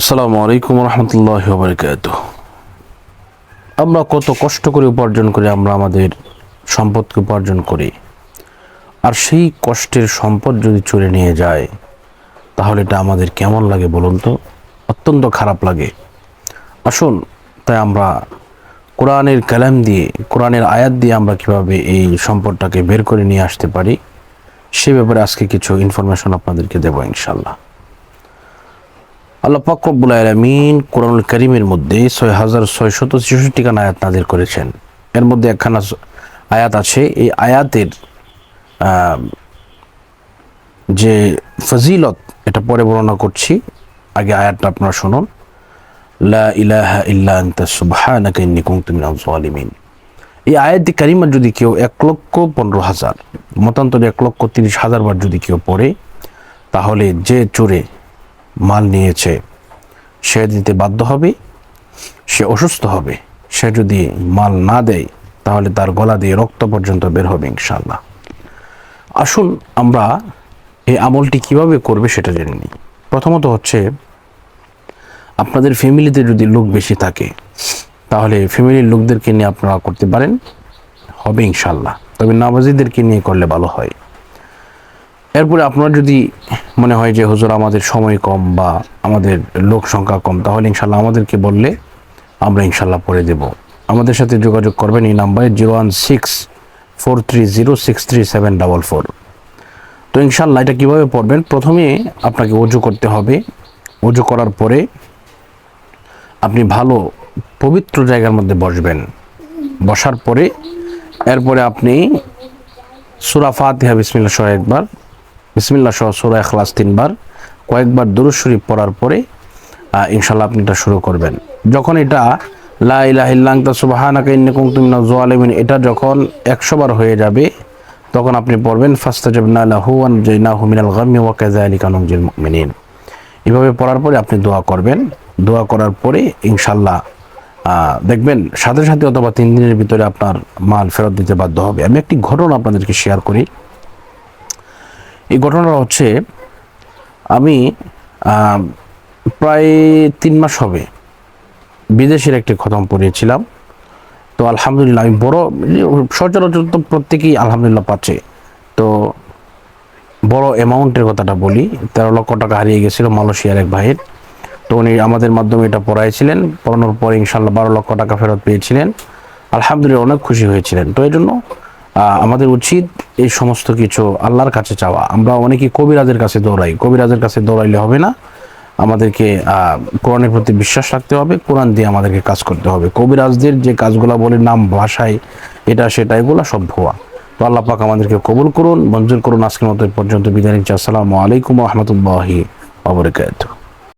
আসসালামু আলাইকুম রহমতুল্লাহ বারকাত আমরা কত কষ্ট করে উপার্জন করি আমরা আমাদের সম্পদকে উপার্জন করি। আর সেই কষ্টের সম্পদ যদি চুরে নিয়ে যায়, তাহলে এটা আমাদের কেমন লাগে বলুন তো? অত্যন্ত খারাপ লাগে। আসুন, তাই আমরা কোরআনের কালাম দিয়ে, কোরআনের আয়াত দিয়ে আমরা কীভাবে এই সম্পদটাকে বের করে নিয়ে আসতে পারি, সে ব্যাপারে আজকে কিছু ইনফরমেশন আপনাদেরকে দেবো ইনশাল্লাহ আল্লাহ পাক রব্বুল আলামিন কোরআনুল করিমের মধ্যে ছয় হাজার ছয়শত ছেষট্টি খান আয়াত নাজির করেছেন। এর মধ্যে একখানা আয়াত আছে, এই আয়াতের যে ফজিলত, এটা পরে বর্ণনা করছি। আগে আয়াতটা আপনারা শুনুন। লা ইলাহা ইল্লা আনতা, সুবহানাকা ইন্নী কুনতু মিনাজ জালিমিন এই আয়াতটি কারিমা যদি কেউ এক লক্ষ পনেরো হাজার, মতান্তরে এক লক্ষ তিরিশ হাজার বার যদি কেউ পড়ে, তাহলে যে চোরে মাল নিয়েছে, সে দিতে বাধ্য হবে, সে অসুস্থ হবে, সে যদি মাল না দেয়, তাহলে তার গলা দিয়ে রক্ত পর্যন্ত বের হবে ইনশাল্লাহ আসুন আমরা এই আমলটি কীভাবে করবে সেটা জেনে নিই। প্রথমত হচ্ছে, আপনাদের ফ্যামিলিতে যদি লোক বেশি থাকে, তাহলে ফ্যামিলির লোকদেরকে নিয়ে আপনারা করতে পারেন, হবে ইনশাল্লাহ তবে নামাজিদেরকে নিয়ে করলে ভালো হয়। এরপরে আপনার যদি মনে হয় যে, হুজুর, আমাদের সময় কম বা আমাদের লোক সংখ্যা কম, তাহলে ইনশাল্লাহ আমাদেরকে বললে আমরা ইনশাল্লাহ পড়ে দেব। আমাদের সাথে যোগাযোগ করবেন এই নাম্বারে zero one six four three zero six three seven double four. তো ইনশাল্লাহ এটা কীভাবে পড়বেন? প্রথমে আপনাকে অজু করতে হবে। অজু করার পরে আপনি ভালো পবিত্র জায়গার মধ্যে বসবেন। বসার পরে এরপরে আপনি সুরা ফাতিহা সহ একবার বিসমিল্লা সহ সুরা এখলাস তিনবার, কয়েকবার দুরুদ শরীফ পড়ার পরে ইনশাল্লাহ আপনি এটা শুরু করবেন। যখন এটা, লা ইলাহা ইল্লা আনতা সুবহানাকা ইন্নী কুনতু এটা যখন একশো বার হয়ে যাবে, তখন আপনি পড়বেন, ফাস্তাজাবনা লাহু ওয়া নাজাইনাহু মিনাল গাম্মি ওয়া কাযালিকা নুনজিল মুমিনিন। এভাবে পড়ার পরে আপনি দোয়া করবেন। দোয়া করার পরে ইনশাল্লাহ দেখবেন সাথে সাথে অথবা তিন দিনের ভিতরে আপনার মাল ফেরত দিতে বাধ্য হবে। আমি একটি ঘটনা আপনাদেরকে শেয়ার করি। এই ঘটনাটা হচ্ছে, আমি প্রায় তিন মাস হবে বিদেশের একটি খতম পড়িয়েছিলাম তো আলহামদুলিল্লাহ, আমি বড়, সচরাচর তো প্রত্যেকেই আলহামদুলিল্লাহ পাচ্ছে। তো বড় অ্যামাউন্টের কথাটা বলি, তেরো লক্ষ টাকা হারিয়ে গেছিল মালয়েশিয়ার এক ভাইয়ের। তো উনি আমাদের মাধ্যমে এটা পড়াইছিলেন, পড়ানোর পর ইনশাল্লাহ বারো লক্ষ টাকা ফেরত পেয়েছিলেন। আলহামদুলিল্লাহ অনেক খুশি হয়েছিলেন। তো এই জন্য আমাদের উচিত এই সমস্ত কিছু আল্লাহর কাছে চাওয়া। আমরা অনেকেই কবিরাজের কাছে দৌড়াই। কবিরাজের কাছে দৌড়াইলে হবে না। আমাদেরকে কোরআনের প্রতি বিশ্বাস রাখতে হবে, কোরআন দিয়ে আমাদেরকে কাজ করতে হবে। কবিরাজদের যে কাজগুলো বলে নাম, ভাষায়, এটা, সেটা, এগুলো সব ভুয়া। তো আল্লাহ পাক আমাদেরকে কবুল করুন, মঞ্জুর করুন। আজকের মতো পর্যন্ত বিদায় নিচ্ছি। আসসালামু আলাইকুম রহমতুল্লাহি আবরকাত